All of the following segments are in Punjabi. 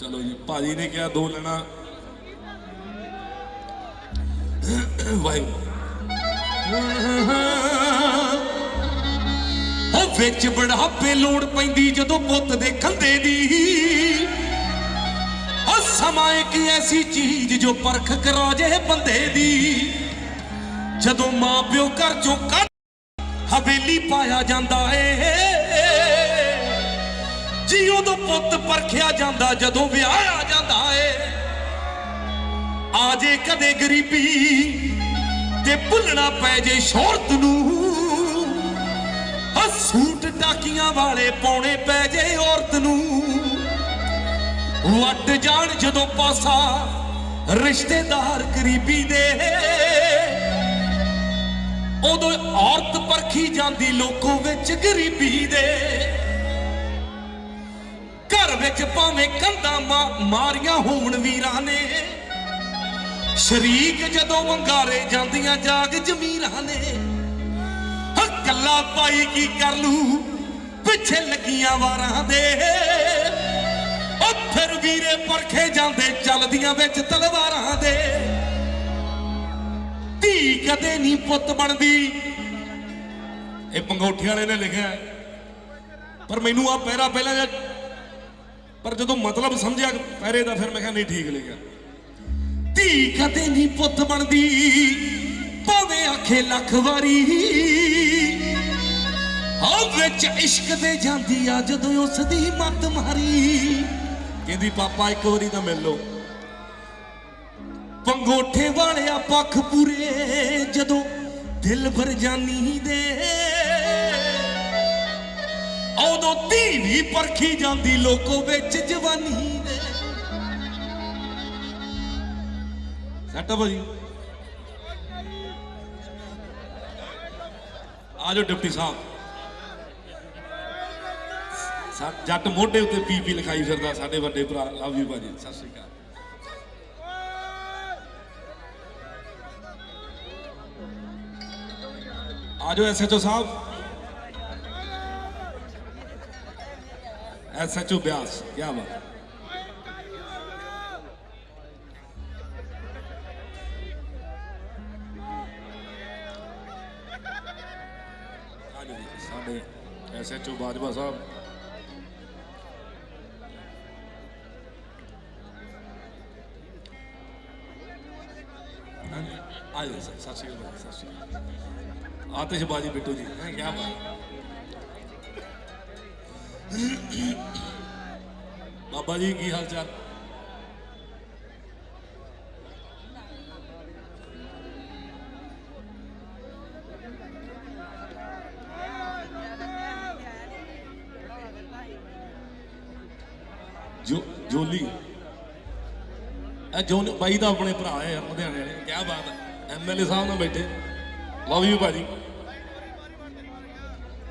ਚਲੋ ਜੀ, ਭਾਜੀ ਨੇ ਕਿਹਾ ਦੋ ਲੈਣਾ। ਵਾਹਿਗੁਰੂ। ਉਹ ਵਿੱਚ ਬੜਾਪੇ ਲੋੜ ਪੈਂਦੀ ਜਦੋਂ ਪੁੱਤ ਦੇ ਖੰਦੇ ਦੀ। ਉਹ ਸਮਾਂ ਇੱਕ ਐਸੀ ਚੀਜ਼ ਜੋ ਪਰਖ ਕਰਾ ਜੇ ਬੰਦੇ ਦੀ। ਜਦੋਂ ਮਾਂ ਪਿਓ ਘਰ ਚੋਂ ਕੱਢ ਹਵੇਲੀ ਪਾਇਆ ਜਾਂਦਾ ਏ ਜੀ ਉਦੋਂ ਪੁੱਤ ਪਰਖਿਆ ਜਾਂਦਾ, ਜਦੋਂ ਵਿਆਹਿਆ ਜਾਂਦਾ ਏ। ਆ ਜੇ ਕਦੇ ਗਰੀਬੀ ਤੇ ਭੁੱਲਣਾ ਪੈ ਜੇ ਸ਼ੌਹਰਤ ਨੂੰ ਆ ਸੂਟ ਟਾਕੀਆਂ ਵਾਲੇ ਪਾਉਣੇ ਪੈ ਜੇ ਔਰਤ ਨੂੰ। ਵੱਟ ਜਾਣ ਜਦੋਂ ਪਾਸਾ ਰਿਸ਼ਤੇਦਾਰ ਗਰੀਬੀ ਦੇ। ਉਦੋਂ ਔਰਤ ਪਰਖੀ ਜਾਂਦੀ ਲੋਕੋ ਵਿੱਚ ਗਰੀਬੀ ਦੇ। ਘਰ ਵਿੱਚ ਭਾਵੇਂ ਕੰਧਾਂ ਮਾਰੀਆਂ ਹੋਣ ਵੀਰਾਂ ਨੇ। ਸ਼ਰੀਕ ਜਦੋਂ ਵੰਗਾਰੇ ਜਾਂਦੀਆਂ ਜਾਗ ਜ਼ਮੀਰਾਂ ਨੇ। ਕੱਲਾ ਪਾਈ ਕੀ ਕਰ ਲੂ? ਪਿੱਛੇ ਲੱਗੀਆਂ ਵਾਰਾਂ ਦੇ। ਉਹ ਫਿਰ ਵੀਰੇ ਪਰਖੇ ਜਾਂਦੇ ਚੱਲਦੀਆਂ ਵਿੱਚ ਤਲਵਾਰਾਂ ਦੇ। ਧੀ ਕਦੇ ਨਹੀਂ ਪੁੱਤ ਬਣਦੀ। ਇਹ ਪੰਗੋਠੀ ਵਾਲੇ ਨੇ ਲਿਖਿਆ। ਪਰ ਮੈਨੂੰ ਆ ਪਹਿਰਾ ਪਹਿਲਾਂ ਪਰ ਜਦੋਂ ਮਤਲਬ ਸਮਝਿਆ ਪਹਿਰੇ ਦਾ, ਫਿਰ ਮੈਂ ਕਿਹਾ ਨਹੀਂ, ਠੀਕ ਲਿਖਿਆ ਧੀ ਕਦੇ ਨਹੀਂ ਪੁੱਤ ਬਣਦੀ, ਭਾਵੇਂ ਆਖੇ ਲੱਖ ਵਾਰੀ। ਹਾਂ ਵਿੱਚ ਇਸ਼ਕ ਦੇ ਜਾਂਦੀ ਆ ਜਦੋਂ ਉਸ ਦੀ ਮੱਤ ਮਾਰੀ। ਕਹਿੰਦੀ, ਪਾਪਾ, ਇੱਕ ਵਾਰੀ ਤਾਂ ਮਿਲ ਲਓ। ਪੰਗੋਠੇ ਵਾਲਿਆ ਪੱਖ ਪੂਰੇ ਜਦੋਂ ਦਿਲ ਵਰਜਾਨੀ ਦੇ। ਉਦੋਂ ਧੀ ਵੀ ਪਰਖੀ ਜਾਂਦੀ, ਲੋਕੋ ਵਿੱਚ ਜਵਾਨੀ ਦੇ ਸੱਟ ਭਾਜੀ। ਆਜੋ ਡਿਪਟੀ ਸਾਹਿਬ। ਜੱਟ ਮੋਢੇ ਉੱਤੇ ਪੀਪੀ ਲਿਖਾਈ ਫਿਰਦਾ, ਸਾਡੇ ਵੱਡੇ ਭਰਾ ਲਵ ਯੂ ਭਾਜੀ, ਸਤਿ ਸ਼੍ਰੀ ਅਕਾਲ। ਆਜੋ ਐਸਐਚਓ ਸਾਹਿਬ। ਐਸਐਚਓ ਬਿਆਸ ਕੀ ਬਾਤ ਸਾਡੇ ਐਸਐਚਓ ਬਾਜਵਾ ਸਾਹਿਬ ਹਾਂਜੀ ਸਤਿ ਸ਼੍ਰੀ ਅਕਾਲ ਸਤਿ ਸ਼੍ਰੀ ਅਕਾਲ ਆਤਿਸ਼ਬਾਜ਼ੀ ਬਿੱਟੂ ਜੀ ਕੀ ਬਾਤ ਬਾਬਾ ਜੀ, ਕੀ ਹਾਲ ਚਾਲ? ਜੋ, ਜੋਲੀ। ਇਹ ਜੋਨ ਬਾਈ ਦਾ ਆਪਣੇ ਭਰਾ ਹੈ ਲੁਧਿਆਣੇ ਵਾਲੇ ਕੀ ਬਾਤ ਹੈ। ਐਮਐਲਏ ਸਾਹਿਬ ਨਾਲ ਬੈਠੇ। ਲਵ ਯੂ ਭਾਜੀ।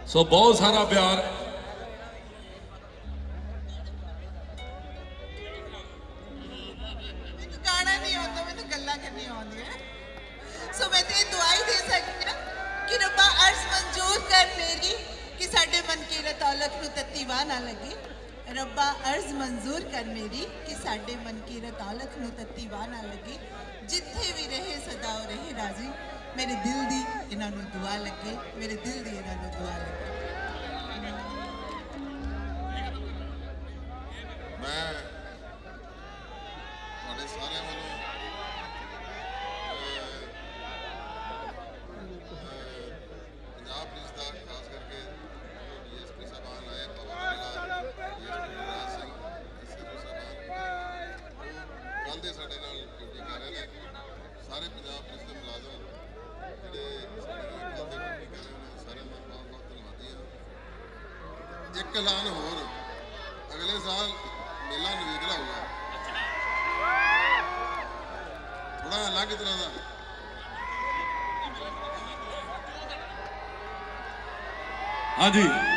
ਸੋ ਬਹੁਤ ਸਾਰਾ ਪਿਆਰ ਤੱਤੀ ਲੱਗੇ, ਰੱਬਾ ਅਰਜ਼ ਮਨਜ਼ੂਰ ਕਰ ਮੇਰੀ ਕਿ ਸਾਡੇ ਮਨ ਕੀ ਰਤੌਲਕ ਨੂੰ ਤੱਤੀ ਵਾਹ ਨਾ ਲੱਗੇ। ਜਿੱਥੇ ਵੀ ਰਹੇ, ਸਦਾ ਉਹ ਰਹੇ ਰਾਜ਼ੀ। ਮੇਰੇ ਦਿਲ ਦੀ ਇਹਨਾਂ ਨੂੰ ਦੁਆ ਲੱਗੇ, ਮੇਰੇ ਦਿਲ ਦੀ ਇਹਨਾਂ ਨੂੰ ਦੁਆ ਲੱਗੇ। ਕੱਲ੍ਹ ਦੇ ਸਾਡੇ ਨਾਲ ਡਿਊਟੀ ਕਰ ਰਹੇ ਨੇ। ਸਾਰੇ ਪੰਜਾਬ ਪੁਲਿਸ ਦੇ ਮੁਲਾਜ਼ਮ ਜਿਹੜੇ ਸਾਡੇ ਨਾਲ ਕੱਲ੍ਹ ਦੇ ਡਿਊਟੀ ਕਰ ਰਹੇ ਨੇ, ਸਾਰਿਆਂ ਦਾ ਬਹੁਤ ਬਹੁਤ ਧੰਨਵਾਦੀ ਹਾਂ। ਇੱਕ ਐਲਾਨ ਹੋਰ, ਅਗਲੇ ਸਾਲ ਮੇਲਾ ਨਵੇਕਲਾ ਹੋਊਗਾ ਥੋੜਾ ਅਲੱਗ ਤਰ੍ਹਾਂ ਦਾ। ਹਾਂਜੀ।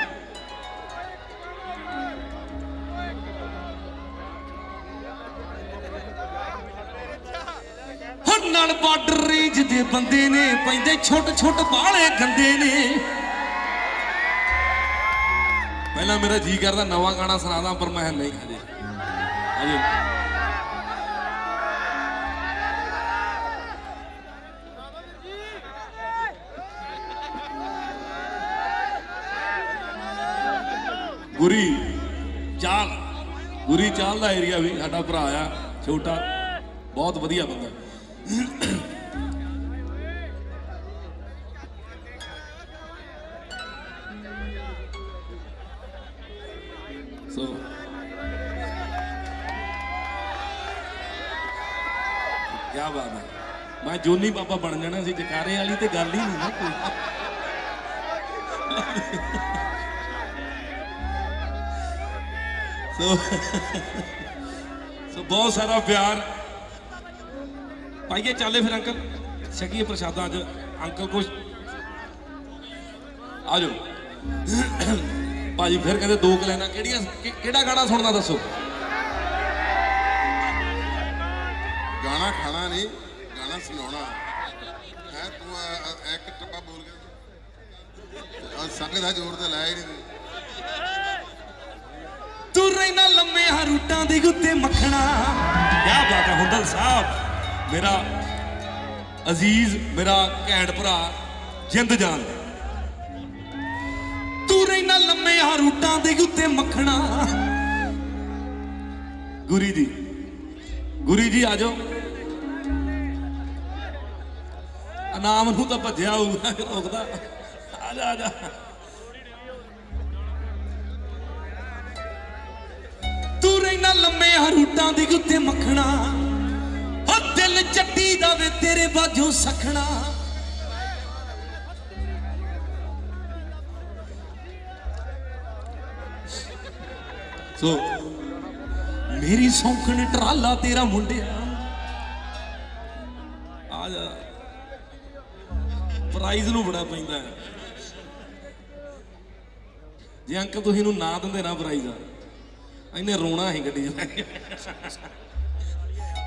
ਰੇਂਜ ਬੰਦੇ ਨੇ, ਪੈਂਦੇ ਛੋਟ ਛੋਟ ਬਾਲੇ ਗੰਦੇ ਨੇ। ਪਹਿਲਾਂ ਮੇਰਾ ਜੀ ਕਰਦਾ, ਨਵਾਂ ਗਾਣਾ ਸੁਣਾਦਾ, ਪਰ ਮੈਂ ਨਹੀਂ ਹਜੇ। ਅਜੇ ਗੁਰੀ ਚਾਲ। ਗੁਰੀ ਚਾਲ ਦਾ ਏਰੀਆ ਵੀ ਸਾਡਾ ਭਰਾ ਆ, ਛੋਟਾ। ਬਹੁਤ ਵਧੀਆ ਬੰਦਾ। ਸੋ ਕੀ ਬਾਤ ਹੈ। ਮੈਂ ਜੋਨੀ ਬਾਬਾ ਬਣ ਜਾਣਾ ਸੀ, ਜਕਾਰੇ ਵਾਲੀ ਤੇ ਗੱਲ ਹੀ ਨਹੀਂ ਨਾ ਕੋਈ। ਸੋ ਸੋ ਬਹੁਤ ਸਾਰਾ ਪਿਆਰ। ਪਾਈਏ ਚੱਲੇ ਫਿਰ ਅੰਕਲ। ਛਕੀਏ ਪ੍ਰਸ਼ਾਦਾਂ ਅੱਜ। ਅੰਕਲ ਕੁਛ ਆ ਜਾਓ। ਭਾਜੀ ਫਿਰ ਕਹਿੰਦੇ ਦੋ ਕਲੈਨਾ ਕਿਹੜੀਆਂ ਕਿ- ਕਿਹੜਾ ਗਾਣਾ ਸੁਣਨਾ ਦੱਸੋ? ਗਾਣਾ ਖਾਣਾ ਨਹੀਂ ਗਾਣਾ ਸੁਣਾਉਣਾ। ਹੈ ਤੂੰ ਆ- ਆ- ਇੱਕ ਟੱਪਾ ਬੋਲ ਗਿਆ। ਆ ਸੰਗ ਦਾ ਜ਼ੋਰ ਤੇ ਲਾਇਆ ਹੀ ਨਹੀਂ ਤੂੰ। ਤੂੰ ਰਹਿਣਾ ਲੰਮੇ ਹਰੂਟਾਂ ਦੇ ਗੁੱਤੇ ਮੱਖਣਾ। ਕੀ ਬਾਤ ਹੈ ਹੁੰਦਲ ਸਾਹਿਬ। ਮੇਰਾ ਅਜ਼ੀਜ਼ ਮੇਰਾ ਘੈਂਟ ਭਰਾ ਜਿੰਦ ਜਾਨ ਰਹਿਣਾ ਲੰਮੇ ਦੇ ਉੱਤੇ ਮੱਖਣਾ। ਗੁਰੀ ਜੀ ਗੁਰੀ ਜੀ ਆ ਜਾਓ। ਨਾਮ ਨੂੰ ਤਾਂ ਭੱਜਿਆ ਹੋਊਗਾ ਰੋਕਦਾ ਆ ਜਾ ਆ ਜਾ। ਤੂੰ ਰਹਿਣਾ ਲੰਮੇ ਹਰੂਟਾਂ ਦੇ ਉੱਤੇ ਮੱਖਣਾ। ਹੋ ਦਿਲ ਚੱਟੀ ਦਾ ਵੇ ਤੇਰੇ ਬਾਝੋਂ ਸਖਣਾ। ਸੋ ਮੇਰੀ ਸੌਂਕਣ ਟਰਾਲਾ ਤੇਰਾ ਮੁੰਡਿਆ। ਆ ਜਾ। ਪ੍ਰਾਈਜ਼ ਨੂੰ ਬੜਾ ਪੈਂਦਾ ਹੈ। ਜੇ ਅੰਕਲ ਤੁਸੀਂ ਨੂੰ ਨਾ ਦਿੰਦੇ ਨਾ ਪ੍ਰਾਈਜ਼। ਆ ਇਹਨੇ ਰੋਣਾ ਹੀ ਗੱਡੀ 'ਚ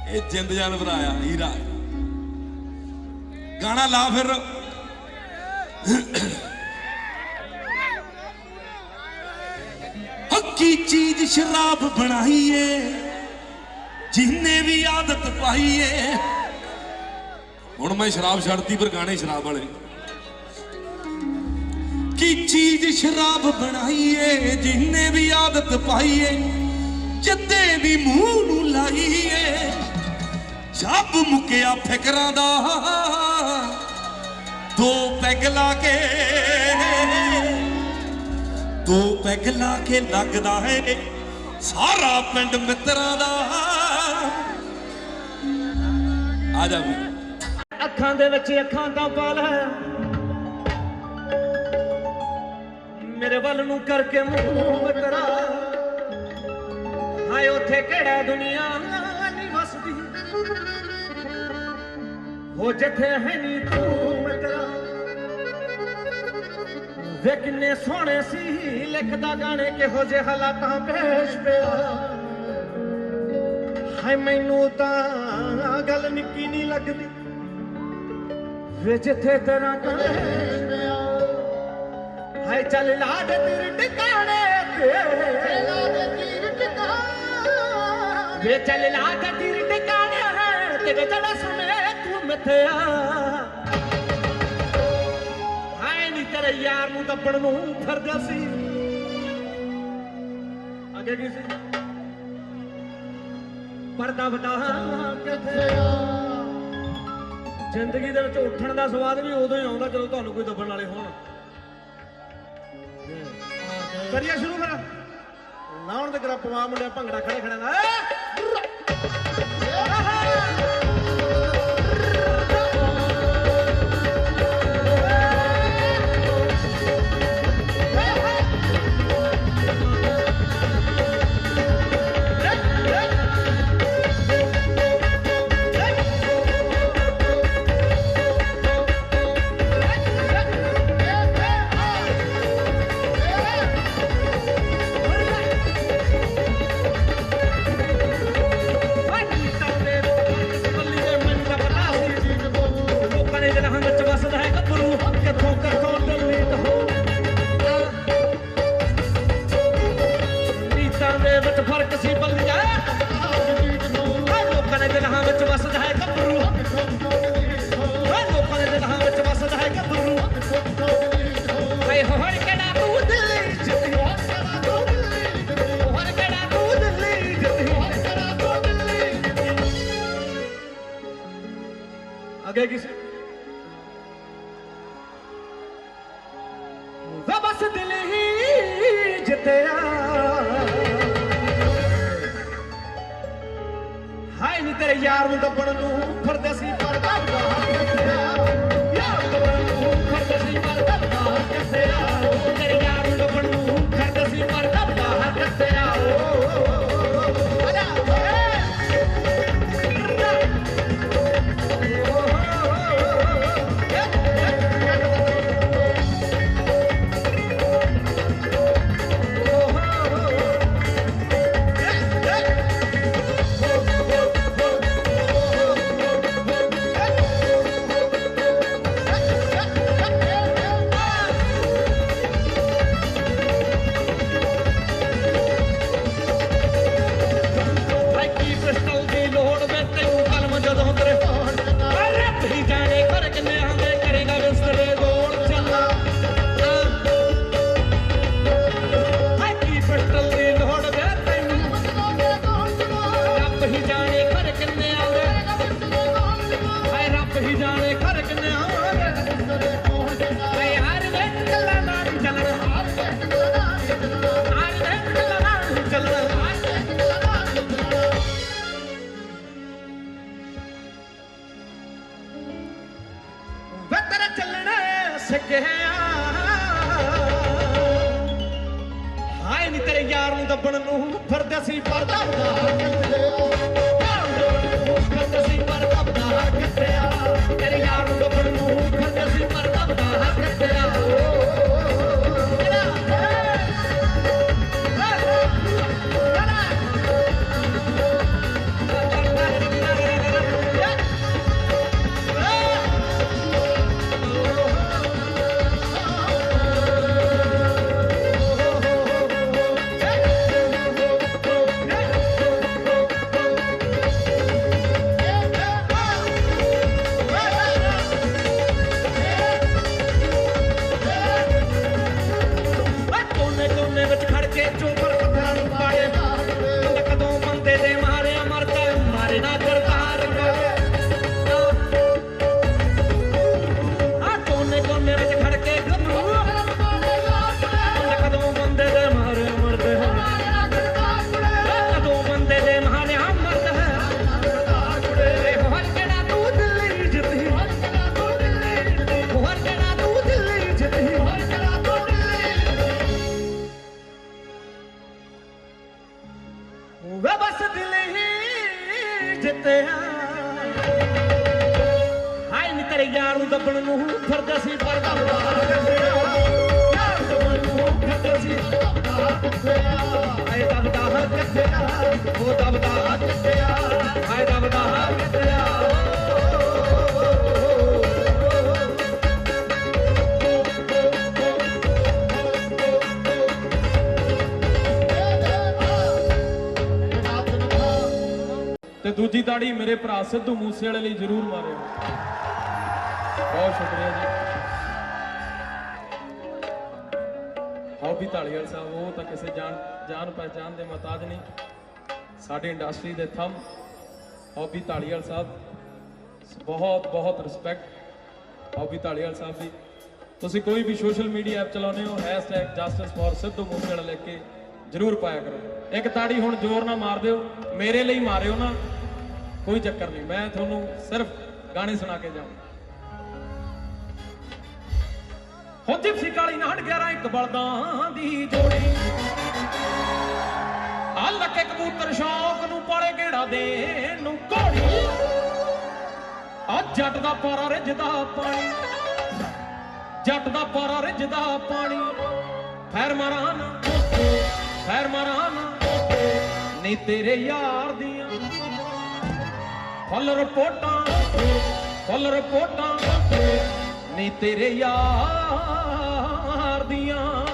ਇਹ ਜਿੰਦ ਜਾਨ ਭਰਾਇਆ ਆ, ਹੀਰਾ। ਗਾਣਾ ਲਾ ਫਿਰ। ਹੱਕੀ ਚੀਜ਼ ਸ਼ਰਾਬ ਬਣਾਈਏ? ਜਿੰਨੇ ਵੀ ਆਦਤ ਪਾਈਏ। ਹੁਣ ਮੈਂ ਸ਼ਰਾਬ ਛੱਡਤੀ, ਪਰ ਗਾਣੇ ਸ਼ਰਾਬ ਵਾਲੇ। ਕੀ ਚੀਜ਼ ਸ਼ਰਾਬ ਬਣਾਈਏ? ਜਿੰਨੇ ਵੀ ਆਦਤ ਪਾਈਏ ਜਿੱਦੇ ਵੀ ਮੂੰਹ ਨੂੰ ਲਾਈਏ। ਜੱਬ ਮੁਕਿਆ ਫਿਕਰਾਂ ਦਾ। ਦੋ ਪੈਗ ਲਾ ਕੇ ਦੋ ਪੈਗ ਲਾ ਕੇ ਲੱਗਦਾ ਹੈ। ਸਾਰਾ ਪਿੰਡ ਮਿੱਤਰਾਂ ਦਾ। ਆ ਜਾ ਵੀ। ਅੱਖਾਂ ਦੇ ਵਿੱਚ ਅੱਖਾਂ ਦਾ ਪਾ ਲੈ ਮੇਰੇ ਵੱਲ ਨੂੰ ਕਰਕੇ ਮੂੰਹ ਤੇਰਾ ਹਾਏ, ਉੱਥੇ ਕਿਹੜਾ ਦੁਨੀਆ ਨਹੀਂ ਵਸਦੀ। ਹੋ ਜਿੱਥੇ ਹੈ ਨਹੀਂ ਤੂੰ। ਵੇ ਕਿੰਨੇ ਸੋਹਣੇ ਸੀ ਲਿਖਦਾ ਗਾਣੇ ਕਿਹੋ ਜਿਹੇ ਹਾਲਾਤਾਂ ਪੇਸ਼ ਪਿਆ। ਹਾਏ ਮੈਨੂੰ ਤਾਂ ਗੱਲ ਨਿੱਕੀ ਨਹੀਂ ਲੱਗਦੀ। ਵੇ ਜਿੱਥੇ ਤੇਰਾ ਕਲੇਸ਼ ਪਿਆ। ਹਾਏ ਚੱਲ ਲਾਡ ਤੇਰੇ ਟਿਕਾਣੇ ਤੇ। ਲਾਡ ਤੇਰੇ ਟਿਕਾਣੇ। ਵੇ ਚੱਲ ਲਾਡ ਤੇਰੇ ਟਿਕਾਣੇ ਤੇਰੇ ਜੜਾ ਸਮੇਂ ਤੂੰ ਮਿੱਥਿਆ। ਦੱਬਣ ਨੂੰ ਫਿਰਦਾ ਸੀ। ਅੱਗੇ ਕੀ ਸੀ? ਪਰਦਾ ਬਤਾ ਕਿੱਥੇ ਆ? ਜ਼ਿੰਦਗੀ ਦੇ ਵਿੱਚ ਉੱਠਣ ਦਾ ਸਵਾਦ ਵੀ ਉਦੋਂ ਹੀ ਆਉਂਦਾ ਜਦੋਂ ਤੁਹਾਨੂੰ ਕੋਈ ਦੱਬਣ ਵਾਲੇ ਹੋਣ। ਕਰੀਏ ਸ਼ੁਰੂ ਫਿਰ। ਲਾਉਣ ਦੇ ਗਰਾ ਪਵਾ ਮੁੰਡਿਆ ਭੰਗੜਾ ਖੜੇ ਖੜੇ ਦਾ। ਮਿਲੇਗੀ ਸੀ? ਵਾ ਬਸ ਦਿਲ ਹੀ ਜਿੱਤਿਆ। ਹਾਏ ਨੀ ਤੇਰੇ ਯਾਰ ਨੂੰ ਦੱਬਣ ਨੂੰ, ਫਿਰਦੇ ਸੀ ਨੂੰ ਦੱਬਣ ਨੂੰ ਫਿਰਦਾ ਸੀ ਪਰ ਦੱਬਦਾ ਯਾਰ ਦੱਬਣ ਨੂੰ ਉਹ ਦੱਬਦਾ ਕਿੱਥੇ ਆ ਹਾਏ ਦੱਬਦਾ ਕਿੱਥੇ ਆ। ਤੇ ਦੂਜੀ ਤਾੜੀ ਮੇਰੇ ਭਰਾ ਸਿੱਧੂ ਮੂਸੇ ਵਾਲੇ ਲਈ ਜ਼ਰੂਰ ਮਾਰਿਓ। ਬਹੁਤ ਸ਼ੁਕਰੀਆ ਜੀ। ਹੌਬੀ ਢਾਲੀਵਾਲ ਸਾਹਿਬ, ਉਹ ਤਾਂ ਕਿਸੇ ਜਾਣ ਜਾਣ ਪਹਿਚਾਨ ਦੇ ਮਤਾਜ ਨਹੀਂ। ਸਾਡੀ ਇੰਡਸਟਰੀ ਦੇ ਥੰਮ ਹੌਬੀ ਢਾਲੀਵਾਲ ਸਾਹਿਬ, ਬਹੁਤ ਬਹੁਤ ਰਿਸਪੈਕਟ ਹੌਬੀ ਢਾਲੀਵਾਲ ਸਾਹਿਬ ਦੀ ਤੁਸੀਂ ਕੋਈ ਵੀ ਸੋਸ਼ਲ ਮੀਡੀਆ ਐਪ ਚਲਾਉਂਦੇ ਹੋ ਜਸਟਿਸ ਫॉर ਸਿੱਧੂ ਮੂਸੇਵਾਲਾ ਲੈ ਕੇ ਜਰੂਰ ਪਾਇਆ ਕਰੋ। ਇੱਕ ਤਾੜੀ ਹੁਣ ਜ਼ੋਰ ਨਾਲ ਮਾਰ ਦਿਓ, ਮੇਰੇ ਲਈ ਮਾਰਿਓ ਨਾ, ਕੋਈ ਚੱਕਰ ਨਹੀਂ। ਮੈਂ ਤੁਹਾਨੂੰ ਸਿਰਫ ਗਾਣੇ ਸੁਣਾ ਕੇ ਜਾਵਾਂ ਹੋ ਜਿਪਸੀ ਕਾਲੀ ਨਾੜ 11 ਇੱਕ ਬਲਦਾਂ ਦੀ ਜੋੜੀ। ਆ ਲੱਕੇ ਕਬੂਤਰ ਸ਼ੌਕ ਨੂੰ ਪਾਲੇ ਗੇੜਾ ਦੇ ਨੂੰ ਘੋੜੀ। ਆ ਜੱਟ ਦਾ ਪਾਰਾ ਰਿੱਝਦਾ ਪਾਣੀ। ਜੱਟ ਦਾ ਪਾਰਾ ਰਿੱਝਦਾ ਪਾਣੀ। ਫੈਰ ਮਾਰਾਂ ਨਾ ਫੈਰ ਮਾਰਾਂ ਨਾ ਨਹੀਂ ਤੇਰੇ ਯਾਰ ਦੀਆਂ। ਫੁੱਲ ਰਿਪੋਰਟਾਂ ਫੁੱਲ ਰਿਪੋਰਟਾਂ ਨਹੀਂ ਤੇਰੇ ਯਾਰ ਦੀਆਂ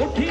Cote.